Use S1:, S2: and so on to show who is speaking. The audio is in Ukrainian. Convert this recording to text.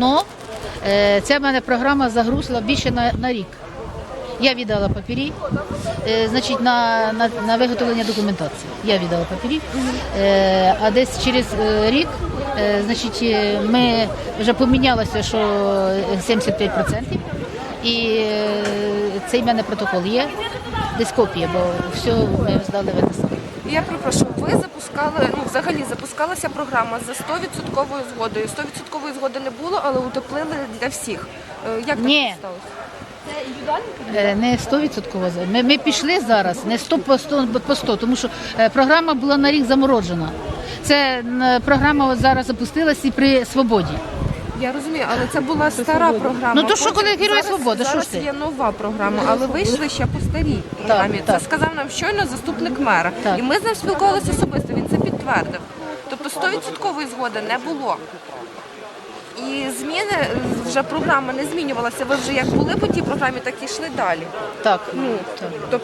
S1: Но е, ця в мене програма загрузла більше на, на рік. Я віддала папірі, е, значить, на, на, на виготовлення документації. Я віддала папірі. Е, а десь через рік, значить, ми вже помінялося, що 75%. І цей в мене протокол є, десь копія, бо все ми здали в НСА.
S2: Я перепрошую, ви запускали, ну взагалі запускалася програма за 100% згодою. 100% згоди не було, але утеплили для всіх. Е, Як так
S1: Ні.
S2: сталося?
S1: Е, Не 100% за- ми, ми пішли зараз не 100 по 100, по 100 тому що е, програма була на рік замороджена. Це м, програма от зараз запустилась і при свободі.
S2: Я розумію, але це була стара програма.
S1: Ну, то що, коли Герої
S2: зараз-
S1: Свободи, що
S2: Зараз
S1: ж ти?
S2: є нова програма, але вийшли ще по старій програмі.
S1: так.
S2: Це сказав нам щойно заступник мера.
S1: Так.
S2: І ми з ним спілкувалися особисто, він це підтвердив. Тобто 100% згоди не було. І зміни вже програма не змінювалася. Ви вже як були по тій програмі, так і йшли далі.
S1: Так,
S2: Ну,
S1: так.
S2: тобто